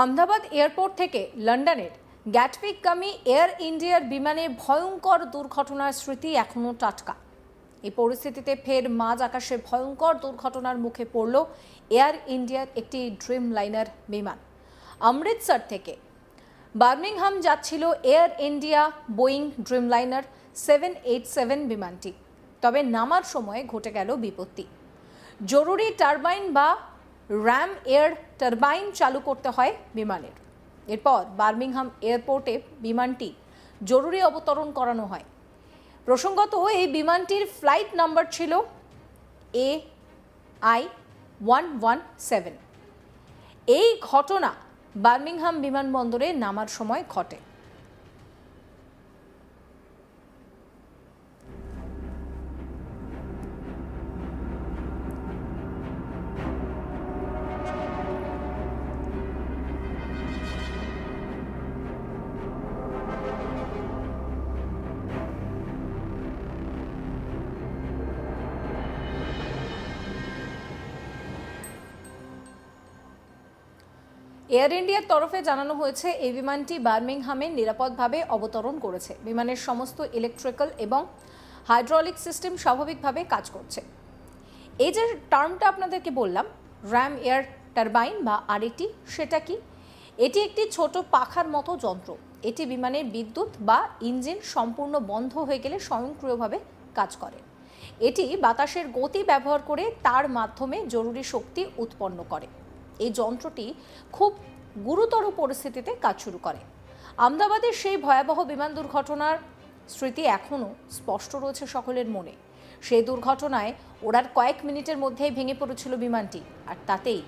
Ahmedabad airport থেকে লন্ডনের গ্যাটউইকগামী air ইন্ডিয়ার বিমানে ভয়ঙ্কর দুর্ঘটনার স্মৃতি এখনও টাটকা। এই পরিস্থিতিতে ফের মাঝ আকাশে ভয়ঙ্কর দুর্ঘটনার মুখে পড়ল এয়ার ইন্ডিয়ার একটি ড্রিম লাইনার বিমান। অমৃতসর থেকে বার্মিংহাম যাচ্ছিল Air India Boeing Dreamliner seven eight seven বিমানটি। তবে নামার সময় ঘটে গেল বিপত্তি। জরুরি টারবাইন বা র্যাম এয়ার টারবাইন চালু করতে হয় বিমানের। এরপর বার্মিংহাম এয়ারপোর্টে বিমানটি জরুরি অবতরণ করানো হয়। প্রসঙ্গত, এই বিমানটির ফ্লাইট নাম্বার ছিল A I one one seven এই ঘটনা বার্মিংহাম বিমানবন্দরে নামার সময় ঘটে। এয়ার ইন্ডিয়ার তরফে জানানো হয়েছে, এই বিমানটি বার্মিংহামে নিরাপদভাবে অবতরণ করেছে। বিমানের সমস্ত ইলেকট্রিক্যাল এবং হাইড্রোলিক সিস্টেম স্বাভাবিকভাবে কাজ করছে। এই যে টার্মটা আপনাদেরকে বললাম, র্যাম এয়ার টারবাইন বা আরএটি সেটা কি? এটি একটি ছোট পাখার মতো যন্ত্র। এটি বিমানের বিদ্যুৎ বা ইঞ্জিন সম্পূর্ণ বন্ধ হয়ে গেলে স্বয়ংক্রিয়ভাবে কাজ করে। এটি বাতাসের গতি ব্যবহার করে তার মাধ্যমে জরুরি শক্তি উৎপন্ন করে। এই যন্ত্রটি খুব গুরুতর পরিস্থিতিতে কাজ শুরু করে। আমদাবাদের সেই ভয়াবহ বিমান দুর্ঘটনার স্মৃতি এখনও স্পষ্ট রয়েছে সকলের মনে। সেই দুর্ঘটনায় ওড়ার কয়েক মিনিটের মধ্যেই ভেঙে পড়েছিল বিমানটি, আর তাতেই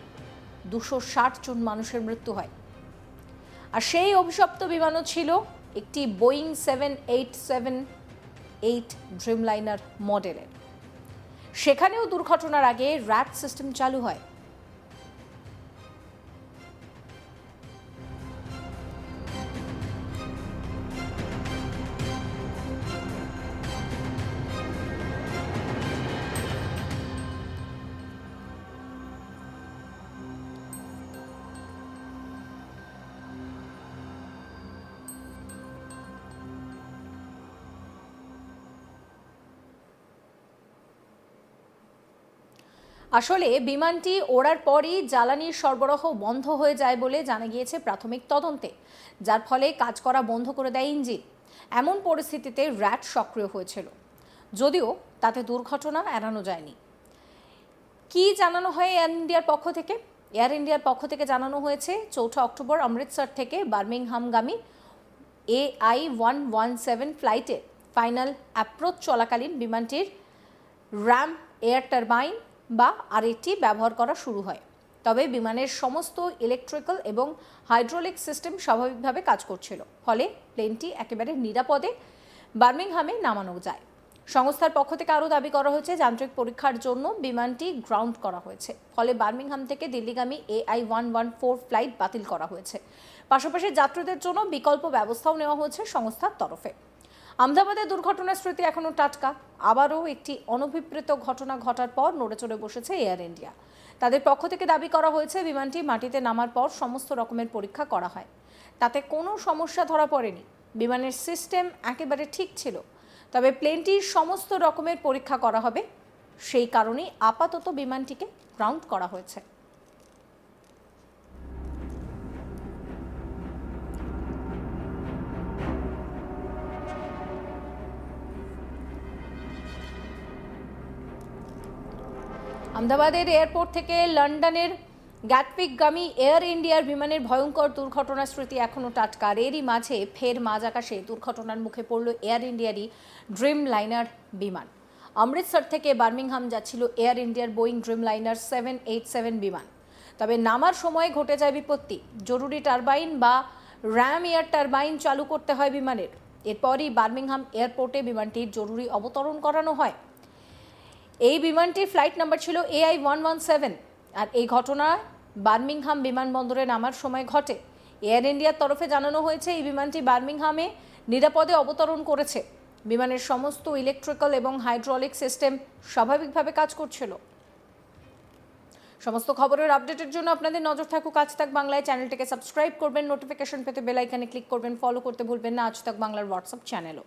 দুশো ষাট জন মানুষের মৃত্যু হয়। আর সেই অভিশপ্ত বিমানও ছিল একটি Boeing seven eight seven eight Dreamliner মডেলের। সেখানেও দুর্ঘটনার আগে র্যাট সিস্টেম চালু হয়। আসলে বিমানটি ওড়ার পরই জ্বালানির সরবরাহ বন্ধ হয়ে যায় বলে জানা গিয়েছে প্রাথমিক তদন্তে, যার ফলে কাজ করা বন্ধ করে দেয় ইঞ্জিন। এমন পরিস্থিতিতে র্যাট সক্রিয় হয়েছিল। যদিও তাতে দুর্ঘটনা এড়ানো যায়নি। কি জানানো হয় এয়ার ইন্ডিয়ার পক্ষ থেকে? এয়ার ইন্ডিয়ার পক্ষ থেকে জানানো হয়েছে, চৌঠা অক্টোবর অমৃতসর থেকে বার্মিংহামগামী A I one one seven ফ্লাইটে ফাইনাল অ্যাপ্রোচ চলাকালীন বিমানটির র্যাম এয়ার টারবাইন বা আরএটি ব্যবহার করা শুরু হয়। তবে বিমানের সমস্ত ইলেকট্রিক্যাল এবং হাইড্রোলিক সিস্টেম স্বাভাবিকভাবে কাজ করছিল, ফলে প্লেনটি একেবারে নিরাপদে বার্মিংহামে নামানো যায়। সংস্থার পক্ষ থেকে আরও দাবি করা হয়েছে, যান্ত্রিক পরীক্ষার জন্য বিমানটি গ্রাউন্ড করা হয়েছে, ফলে বার্মিংহাম থেকে দিল্লিগামী AI one one four flight বাতিল করা হয়েছে। পাশাপাশি যাত্রীদের জন্য বিকল্প ব্যবস্থাও নেওয়া হয়েছে সংস্থার তরফে। আমদাবাদের দুর্ঘটনার স্মৃতি এখনও টাটকা। আবারও একটি অনভিপ্রেত ঘটনা ঘটার পর নড়ে চড়ে বসেছে এয়ার ইন্ডিয়া। তাদের পক্ষ থেকে দাবি করা হয়েছে, বিমানটি মাটিতে নামার পর সমস্ত রকমের পরীক্ষা করা হয়। তাতে কোনো সমস্যা ধরা পড়েনি। বিমানের সিস্টেম একেবারে ঠিক ছিল। তবে প্লেনটির সমস্ত রকমের পরীক্ষা করা হবে। সেই কারণেই আপাতত বিমানটিকে গ্রাউন্ড করা হয়েছে। আহমেদাবাদের এয়ারপোর্ট থেকে লন্ডনের গ্যাটপিকগামী এয়ার ইন্ডিয়ার বিমানের ভয়ঙ্কর দুর্ঘটনার স্মৃতি এখনও টাটকা আর এরই মাঝে ফের মাঝ আকাশে দুর্ঘটনার মুখে পড়ল এয়ার ইন্ডিয়ারই ড্রিম লাইনার বিমান। অমৃতসর থেকে বার্মিংহাম যাচ্ছিল এয়ার ইন্ডিয়ার Boeing Dreamliner seven eight seven বিমান। তবে নামার সময় ঘটে যায় বিপত্তি। জরুরি টারবাইন বা র্যাম এয়ার টারবাইন চালু করতে হয় বিমানের। এরপরই বার্মিংহাম এয়ারপোর্টে বিমানটির জরুরি অবতরণ করানো হয়। এই বিমানটির ফ্লাইট নাম্বার ছিল এআই ওয়ান ওয়ান সেভেন আর এই ঘটনা বার্মিংহাম বিমানবন্দরে নামার সময় ঘটে। এয়ার ইন্ডিয়ার তরফে জানানো হয়েছে, এই বিমানটি বার্মিংহামে নিরাপদে অবতরণ করেছে। বিমানের সমস্ত ইলেকট্রিক্যাল এবং হাইড্রোলিক সিস্টেম স্বাভাবিকভাবে কাজ করছিল। সমস্ত খবরের আপডেটের জন্য আপনাদের নজর থাকুক আজ তাক বাংলায়। চ্যানেলটিকে সাবস্ক্রাইব করবেন নোটিফিকেশন পেতে বেল আইকনে ক্লিক করবেন ফলো করতে ভুলবেন না। আজ তাক বাংলার হোয়াটসঅ্যাপ চ্যানেলও